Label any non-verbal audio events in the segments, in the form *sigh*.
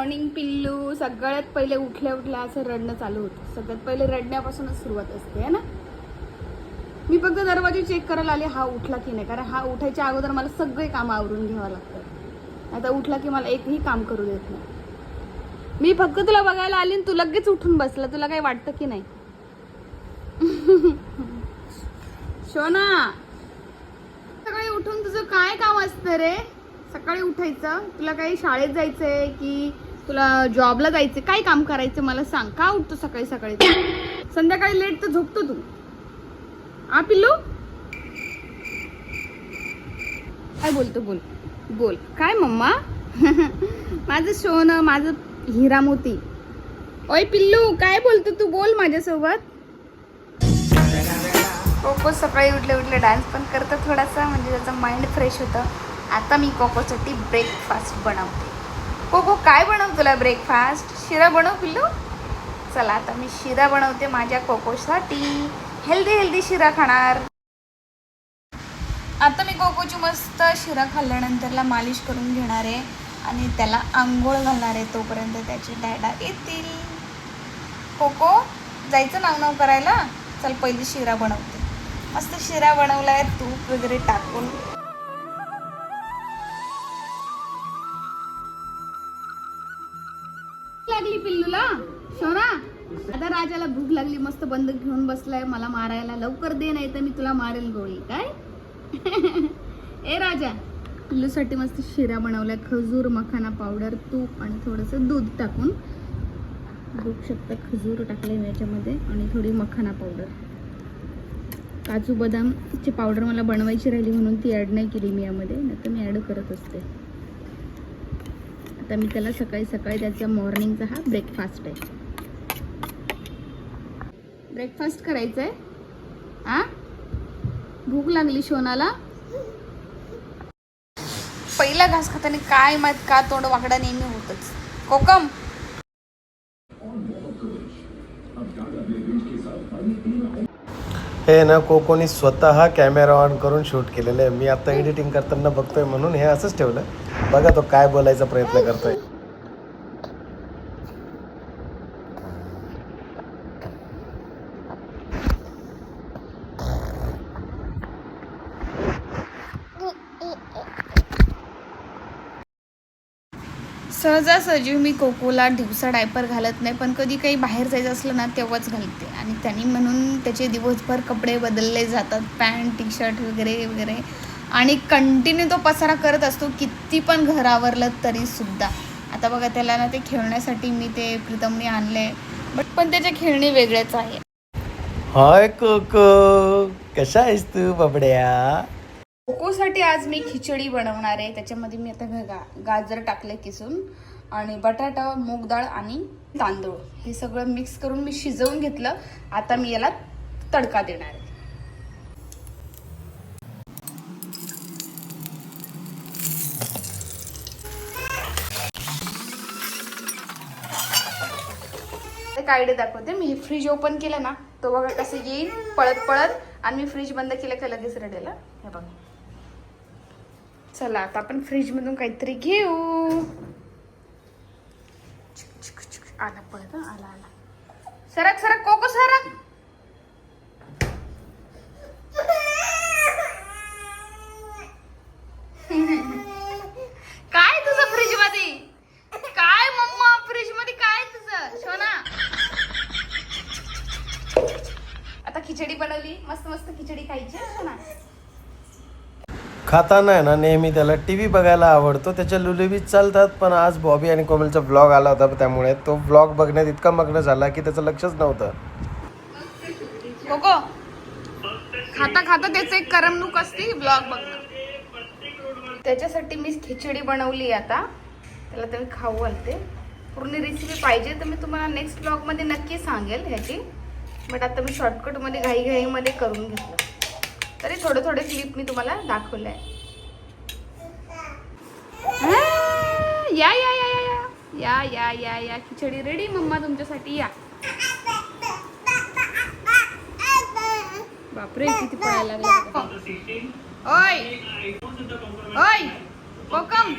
Morning पिल्लू सगळ्यात पहिले उठल्या उठल्या असं रडणं चालू होतं. सगळ्यात पहिले रडण्यापासूनच सुरुवात असते है ना? मी फक्त दरवाजे चेक करायला आले हा उठला की नाही? कारण हा उठायच्या अगोदर मला सगळे काम आवरून घ्यावं लागतं आता उठला की मला एकही काम करू देत नाही. मी फक्त तुला बघायला आली आणि तू लगेच उठून बसला. तुला काही वाटतं की नाही? *laughs* शोना! सकाळी उठून तुझं काय काम असतं रे? सकाळी उठायचं? तुला काही शाळेत जायचंय की तुला जॉबला जायचं काय काम करायचं मला सांग. का उठतो सकाळी सकाळी संध्याकाळी लेट तर झोपतो तू. आ पिल्लू? काय बोलतो बोल. बोल. काय मम्मा? *laughs* माझं सोनं माझं हिरा मोती ओय पिल्लू काय बोलतो तू? बोल माझ्यासोबत. कोको सकाळी उठले उठले डान्स पण करतं थोडासा म्हणजे त्याचं माइंड फ्रेश होतं. आता मी कोकोसाठी ब्रेकफास्ट बनवते. कोको काय बनव तुला ब्रेकफास्ट शिरा बनव पिल्लू. चला आता मी शिरा बनवते माझ्या कोकोसाठी. हेल्दी हेल्दी शिरा खाणार. आता मी कोकोची मस्त शिरा खाल्ल्यानंतरला मालिश करून घेणार आहे आणि त्याला आंघोळ घालणार आहे तोपर्यंत त्याचे डॅडा येतील. कोको जायचं नाव नाव करायला? चल पहिली शिरा बनवते. मस्त शिरा बनवला आहे तूप वगैरे टाकून. लागली शोना आता राजाला भूक लागली मस्त बंद घेऊन बसलाय. मला मारायला लवकर दे नाही तर मी तुला मारेल गोळी. काय? *laughs* ए राजा पिल्लूसाठी मस्त शिरा बनवलाय. खजूर मखाना पावडर तूप आणि थोडंसं दूध टाकून. बघू शकता खजूर टाकले मी याच्यामध्ये आणि थोडी मखाना पावडर काजू बदामची पावडर मला बनवायची राहिली म्हणून ती ॲड नाही केली मी यामध्ये. नाही तर मी ॲड करत असते. आता मी त्याला सकाळी सकाळी त्याचा मॉर्निंगचा हा ब्रेकफास्ट आहे. ब्रेकफास्ट करायचं आहे आ? भूक लागली शोनाला. पहिला घास खाताना काय माहीत का तोंड वाकडा नेहमी होतच. कोकम. हे ना कोकोनी स्वतः कॅमेरा ऑन करून शूट केलेलं आहे. मी आता एडिटिंग करताना बघतोय म्हणून हे असंच ठेवलं. बघा तो काय बोलायचा प्रयत्न करतोय. सहजासहजी मी कोकोला दिवसा डायपर घालत नाही पण कधी काही बाहेर जायचं असलं ना तेव्हाच घालते. आणि त्यांनी म्हणून त्याचे दिवसभर कपडे बदलले जातात पॅन्ट टी शर्ट वगैरे वगैरे. आणि कंटिन्यू तो पसारा करत असतो किती पण घर आवरलं तरीसुद्धा आता बघा त्याला ना ते खेळण्यासाठी मी ते प्रीतमने आणले बट पण त्याचे खेळणे वेगळेच आहे. Hi Coco. कशा आहेस तू बाबड्या? कोकोसाठी आज मी खिचडी बनवणार आहे. त्याच्यामध्ये मी आता गा गाजर टाकले किसून आणि बटाटा मूग डाळ आणि तांदूळ. हे सगळं मिक्स करून मी शिजवून घेतलं. आता मी याला तडका देणार आहे. एक आयडिया दाखवते. मी फ्रीज ओपन केलं ना तो बघा कसं येईल पळत पळत आणि मी फ्रीज बंद केलं का लगेच रडेल हे बघा. चला आता आपण फ्रीजमधून काहीतरी घेऊ. आला पळत आला आला. सरक सरक कोको सरक. काय तुझं फ्रीजमध्ये काय मम्मा फ्रीजमध्ये काय तुझं? शोना. आता खिचडी बनवली. मस्त मस्त खिचडी खायची हं, शोना? खाताना आहे ना नेहमी त्याला टी व्ही बघायला आवडतो. त्याच्या लुलेबीज चालतात पण आज बॉबी आणि कोमलचा ब्लॉग आला होता त्यामुळे. तो ब्लॉग बघण्यात इतका मग्न झाला की त्याचं लक्षच नव्हतं. खाता खाता त्याचं एक करमणूक असते ब्लॉग बघणं त्याच्यासाठी मी खिचडी बनवली आता. त्याला तुम्ही खाऊ घालते. पूर्ण रेसिपी पाहिजे तर मी तुम्हाला नेक्स्ट ब्लॉगमध्ये नक्की सांगेल ह्याची. बट आता मी शॉर्टकटमध्ये घाईघाईमध्ये करून घेतलं. तरी थोडे थोडे क्लिप मी तुम्हाला दाखवले आहे या या या या या या या या या खिचडी रेडी मम्मा तुमच्यासाठी या. बापरे किती पळायला लागले ओय ओय कोकम.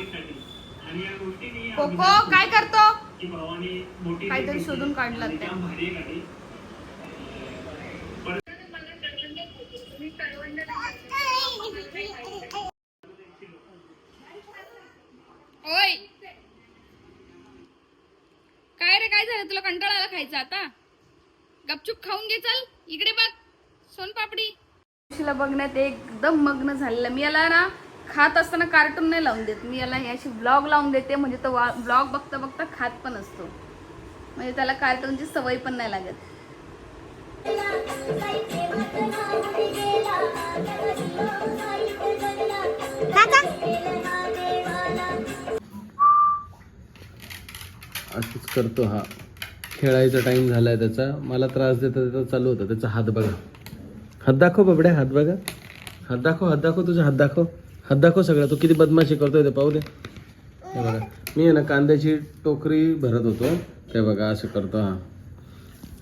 कोको काय करतो? काहीतरी शोधून काढलं काय झालं? तुला कंटाळा आला खायचा आता? गपचूप खाऊन घे चल. इकडे बघ. सोनपापडी तिला बघण्यात एकदम मग्न झालेलं मी याला ना खात असताना कार्टून नाही लावून देत. मी याला याशी ब्लॉग लावून देते. म्हणजे तो ब्लॉग बघता बघता खात पण असतो. म्हणजे त्याला कार्टूनची सवय पण नाही लागत. असंच करतो हा. खेळायचा टाइम झालाय त्याचा. मला त्रास देता देता चालू होता. त्याचा हात बघा. हात दाखव बाबड्या हात बघा. हात दाखव हात दाखव तुझा हात दाखव. हात दाखव सगळा. तो किती बदमाशी करतोय ते पाहू दे. हे बघा. मी आहे ना कांद्याची टोकरी भरत होतो. ते बघा असं करतो हा.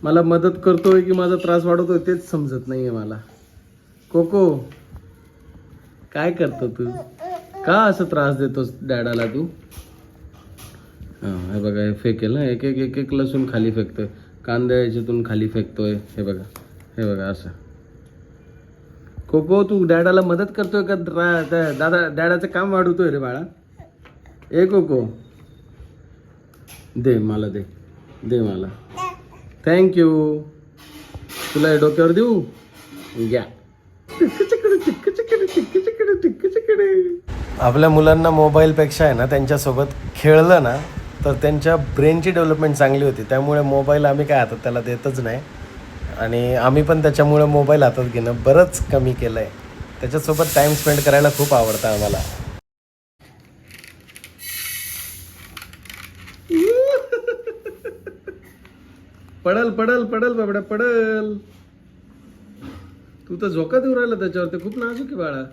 मला मदत करतोय की माझा त्रास वाढवतोय तेच समजत नाही आहे मला. कोको काय करतो तू? का असं त्रास देतोस डॅडाला तू? हा हे बघा हे फेकेल ना? एक एक एक एक लसूण खाली फेकतोय. कांदा याच्यातून खाली फेकतोय. हे बघा हे बघा असं. कोको तू डॅडाला मदत करतोय का? दादा डॅडाचं काम वाढवतोय रे बाळा. ए कोको. दे मला दे. दे मला. थँक्यू तुला हे डोक्यावर देऊ? घ्या. आपल्या मुलांना मोबाईलपेक्षा आहे ना त्यांच्यासोबत खेळलं ना तर त्यांच्या ब्रेनची डेव्हलपमेंट चांगली होती. त्यामुळे मोबाईल आम्ही काय हातात त्याला देतच नाही. आणि आम्ही पण त्याच्यामुळे मोबाईल हातात घेणं बरंच कमी केलं आहे त्याच्यासोबत टाईम स्पेंड करायला खूप आवडतं आम्हाला. पडल पडल पडल बाबड्या पडल. तू तर झोका देऊ राहिला त्याच्यावर ते खूप नाजूक आहे बाळा.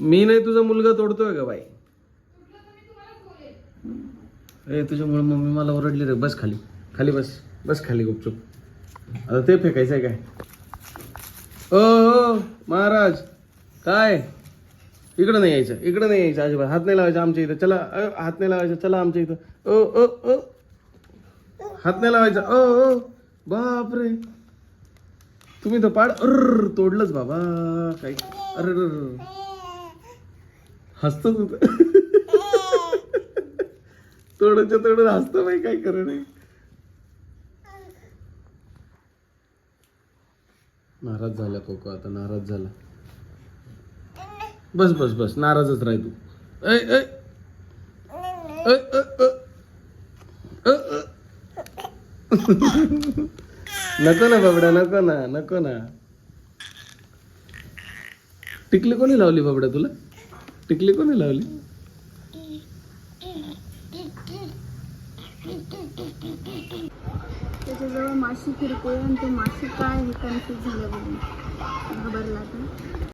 मी नाही तुझा मुलगा तोडतोय का बाई? ए तुझ्यामुळे मम्मी मला ओरडली रे. बस खाली. खाली बस. बस खाली गुपचूप. आता ते फेकायचं आहे काय? ओ महाराज. काय? इकडं नाही यायचं. इकडं नाही यायचं. अजिबात. हात नाही लावायचा आमच्या इथं. चला. अ, हात नाही लावायचा. चला आमच्या इथं. ओ ओ ओ. हात नाही लावायचा. ओ ओ. बापरे. तुम्ही तर पाड अर तोडलंच बाबा. काय अरे हसतो तू तोडच्या तोड हसतो बाई काय करे नाही. नाराज झाला कोको आता नाराज झाला. बस बस बस नाराजच राह तू. नको ना बाबड्या नको ना नको ना. टिकली कोणी लावली बाबड्या तुला? टिकली कोणी लावली? जवळ माशी फिरते आणि ते माशी काय हे कन्फ्यूज झालं बघून. घाबरला तर.